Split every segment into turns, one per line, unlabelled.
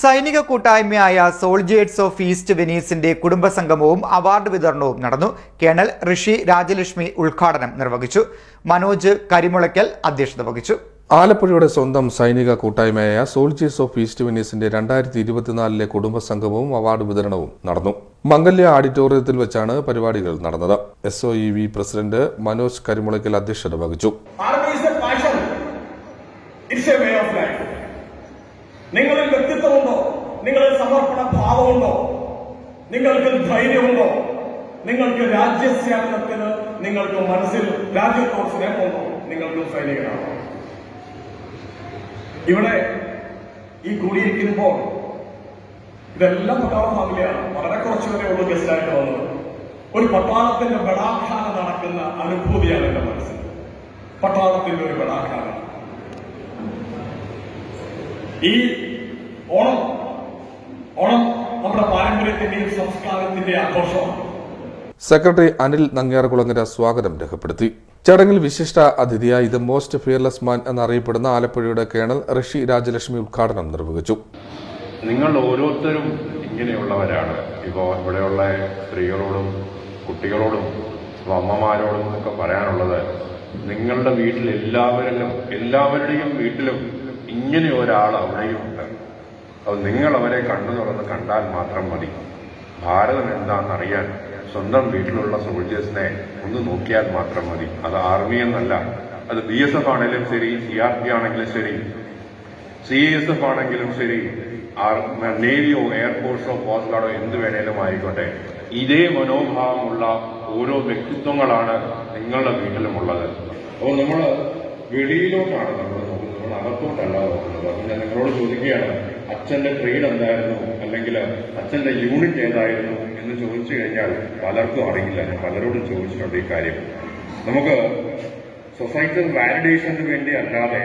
സൈനിക കൂട്ടായ്മയായ soldiers of east വെനീസിന്റെ കുടുംബസംഗമവും അവാർഡ് വിതരണവും നടന്നു. കേണൽ ഋഷി രാജലക്ഷ്മി ഉദ്ഘാടനം നിർവഹിച്ചു. മനോജ് കരിമുളയ്ക്കൽ അധ്യക്ഷത വഹിച്ചു.
ആലപ്പുഴയുടെ സ്വന്തം സൈനിക കൂട്ടായ്മയായ സോൾജിയേഴ്സ് ഓഫ് ഈസ്റ്റ് വെനീസിന്റെ രണ്ടായിരത്തി ഇരുപത്തിനാലിലെ കുടുംബസംഗമവും അവാർഡ് വിതരണവും നടന്നു. മംഗല്യ ഓഡിറ്റോറിയത്തിൽ വെച്ചാണ് പരിപാടികൾ നടന്നത്. S O E V president Manoj Karimulakkal അധ്യക്ഷത വഹിച്ചു.
നിങ്ങളിൽ സമർപ്പണ ഭാവമുണ്ടോ? നിങ്ങൾക്ക് ധൈര്യമുണ്ടോ? നിങ്ങൾക്ക് രാജ്യസ്യാപനത്തിന് നിങ്ങൾക്ക് മനസ്സിൽ രാജ്യത്തോട് സ്നേഹമുണ്ടോ? നിങ്ങൾക്ക് സൈനികനാണോ ഇവിടെ ഈ കൂടിയിരിക്കുമ്പോൾ ഇതെല്ലാം പട്ടാള ഫാമിലിയാണ്. വളരെ കുറച്ചു വരെ ഉള്ളൂ ഗസ്റ്റായിട്ട് വന്നത്. ഒരു പട്ടാളത്തിന്റെ ബടാഖാന നടക്കുന്ന അനുഭൂതിയാണ് എന്റെ മനസ്സിൽ. പട്ടാളത്തിന്റെ ഒരു ബടാഖാന ഈ ഓണം ഓണം നമ്മുടെ പാരമ്പര്യത്തിന്റെയും സംസ്കാരത്തിന്റെ ആഘോഷമാണ്
സെക്രട്ടറി അനിൽ നങ്ങ്യാർകുളങ്ങര സ്വാഗതം രേഖപ്പെടുത്തി. ചടങ്ങിൽ വിശിഷ്ട അതിഥിയായി ദ മോസ്റ്റ് ഫിയർലെസ് മാൻ എന്നറിയപ്പെടുന്ന ആലപ്പുഴയുടെ കേണൽ ഋഷി രാജലക്ഷ്മി ഉദ്ഘാടനം നിർവഹിച്ചു.
നിങ്ങൾ ഓരോരുത്തരും ഇങ്ങനെയുള്ളവരാണ്. ഇപ്പോൾ ഇവിടെയുള്ള സ്ത്രീകളോടും കുട്ടികളോടും അമ്മമാരോടും എന്നൊക്കെ പറയാനുള്ളത് നിങ്ങളുടെ വീട്ടിൽ എല്ലാവരിലും എല്ലാവരുടെയും വീട്ടിലും ഇങ്ങനെ ഒരാൾ അവിടെയും ഉണ്ട് അത് നിങ്ങൾ അവരെ കണ്ടു തുറന്ന് കണ്ടാൽ മാത്രം മതി. ഭാരതം എന്താണെന്നറിയാൻ സ്വന്തം വീട്ടിലുള്ള സോൾജേഴ്സിനെ ഒന്ന് നോക്കിയാൽ മാത്രം മതി. അത് ആർമി എന്നല്ല. അത് ബി എസ് എഫ് ആണെങ്കിലും ശരി സി ആർ പി ആണെങ്കിലും ശരി സി എസ് എഫ് ആണെങ്കിലും ശരി നേവിയോ എയർഫോഴ്സോ കോസ്റ്റ് ഗാർഡോ എന്ത് വേണേലും ആയിക്കോട്ടെ. ഇതേ മനോഭാവമുള്ള ഓരോ വ്യക്തിത്വങ്ങളാണ് നിങ്ങളുടെ വീട്ടിലുമുള്ളത്. അപ്പോൾ നമ്മൾ വെളിയിലോട്ടാണ് നമ്മൾ നോക്കുന്നത്. നമ്മൾ അകത്തോട്ടല്ല നോക്കുന്നത്. അപ്പം ഞാൻ നിങ്ങളോട് ചോദിക്കുകയാണ് അച്ഛന്റെ ട്രേഡ് എന്തായിരുന്നു? അല്ലെങ്കിൽ അച്ഛന്റെ യൂണിറ്റ് ഏതായിരുന്നു? എന്ന് ചോദിച്ചു കഴിഞ്ഞാൽ പലർക്കും അറിയില്ല. ഞാൻ പലരോടും ചോദിച്ചിട്ടുണ്ട് ഈ കാര്യം. നമുക്ക് സൊസൈറ്റൽ വാലിഡേഷന് വേണ്ടി അല്ലാതെ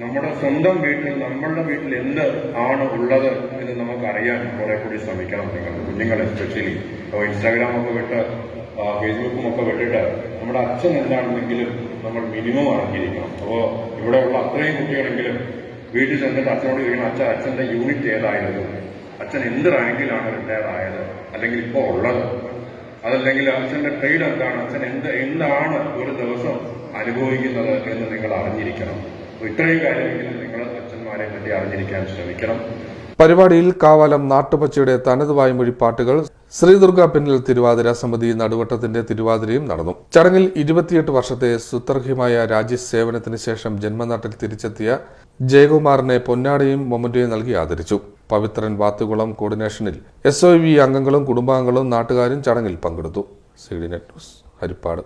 നമ്മുടെ സ്വന്തം വീട്ടിൽ നമ്മളുടെ വീട്ടിൽ എന്ത് ആണ് ഉള്ളത് എന്ന് നമുക്ക് അറിയാൻ കുറെ കൂടി ശ്രമിക്കണം നിങ്ങൾ. കുഞ്ഞുങ്ങൾ എസ്പെഷ്യലി അപ്പോൾ ഇൻസ്റ്റാഗ്രാം ഒക്കെ വിട്ട് ഫേസ്ബുക്കും ഒക്കെ വിട്ടിട്ട് നമ്മുടെ അച്ഛൻ എന്താണെന്നെങ്കിലും നമ്മൾ മിനിമം അറിഞ്ഞിരിക്കണം. അപ്പോൾ ഇവിടെയുള്ള അത്രയും കുട്ടികളെങ്കിലും വീട്ടിൽ ചെന്നിട്ട് അച്ഛനോട് ചോദിക്കണം അച്ഛൻ അച്ഛന്റെ യൂണിറ്റ് ഏതായിരുന്നു? അച്ഛൻ എന്ത് റാങ്കിലാണ് റിട്ടയർ ആയത് അല്ലെങ്കിൽ ഇപ്പോൾ ഉള്ളത്? അതല്ലെങ്കിൽ അച്ഛന്റെ ട്രേഡ് എന്താണ്? അച്ഛൻ എന്ത് എന്താണ് ഒരു ദിവസം അനുഭവിക്കുന്നത് എന്ന് നിങ്ങൾ അറിഞ്ഞിരിക്കണം. ഇത്രയും കാര്യമെങ്കിലും നിങ്ങൾ അച്ഛന്മാരെ പറ്റി അറിഞ്ഞിരിക്കാൻ ശ്രമിക്കണം.
പരിപാടിയിൽ കാവാലം നാട്ടുപച്ചയുടെ തനത് വായ്മൊഴി പാട്ടുകൾ ശ്രീദുർഗ പിന്നിൽ തിരുവാതിര സമിതി നടുവട്ടത്തിന്റെ തിരുവാതിരയും നടന്നു. ചടങ്ങിൽ ഇരുപത്തിയെട്ട് വർഷത്തെ സുത്തർഹ്യമായ രാജ്യസേവനത്തിന് ശേഷം ജന്മനാട്ടിൽ തിരിച്ചെത്തിയ ജയകുമാറിനെ പൊന്നാടയും മൊമന്റയും നൽകി ആദരിച്ചു. പവിത്രൻ വാത്തുകുളം കോർഡിനേഷനിൽ എസ് അംഗങ്ങളും കുടുംബാംഗങ്ങളും നാട്ടുകാരും ചടങ്ങിൽ പങ്കെടുത്തു. C D net news Haripad.